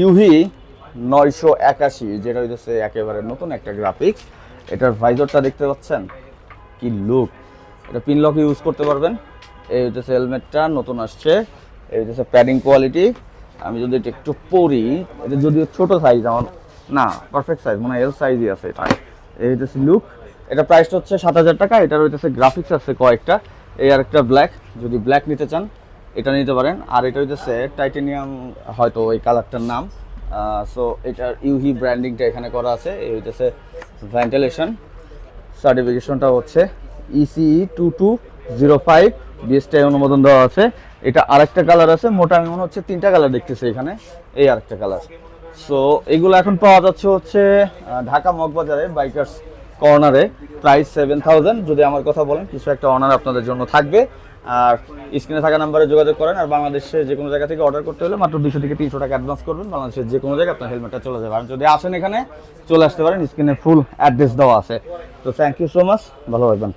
UV নয়শো একাশি, যেটা হইতেছে একেবারে নতুন একটা গ্রাফিক্স এটার ভাইজরটা দেখতে পাচ্ছেন? কি লুক এটা পিনলক ইউজ করতে পারবেন। এই হইতেছে হেলমেটটা নতুন আসছে। এই হইতেছে প্যাডিং কোয়ালিটি আমি যদি এটা একটু পরি, এটা যদিও ছোট সাইজ আমার না পারফেক্ট সাইজ মানে এল সাইজই আছে এটা। এই হইতেছে লুক এটা প্রাইসটা হচ্ছে সাত হাজার টাকা, এটার হইতেছে গ্রাফিক্স আছে কয়েকটা। এই আর একটা ব্ল্যাক যদি ব্ল্যাক নিতে চান এটা নিতে পারেন। আর এটা হইতেছে টাইটেনিয়াম হয়তো এই কালারটার নাম। সো এটার ইউহি ব্র্যান্ডিংটা এখানে করা আছে। এই হইতেছে ভেন্টিলেশন সার্টিফিকেশনটা হচ্ছে ECE two two zero five BSTI অনুমোদন দেওয়া আছে। এটা আরেকটা কালার আছে, মোটা আমি মনে হচ্ছে, তিনটা কালার দেখতেছি এখানে। এই আরেকটা কালার সো এগুলো এখন পাওয়া যাচ্ছে হচ্ছে ঢাকা মগবাজারে বাইকার্স কর্নারে প্রাইস সেভেন থাউজেন্ড যদি আমার কথা বলেন, কিছু একটা অনার আপনাদের জন্য থাকবে। আর স্ক্রিনে থাকা নাম্বারে যোগাযোগ করেন আর বাংলাদেশে যে কোনো জায়গা থেকে অর্ডার করতে হলে মাত্র দুশো থেকে তিনশো টাকা অ্যাডভান্স করবেন। বাংলাদেশের যে কোনো জায়গায় আপনার হেলমেটটা চলে যাবে। আর যদি আসেন এখানে, চলে আসতে পারেন। স্ক্রিনে ফুল অ্যাড্রেস দেওয়া আছে। তো থ্যাংক ইউ সো মাচ ভালো থাকবেন।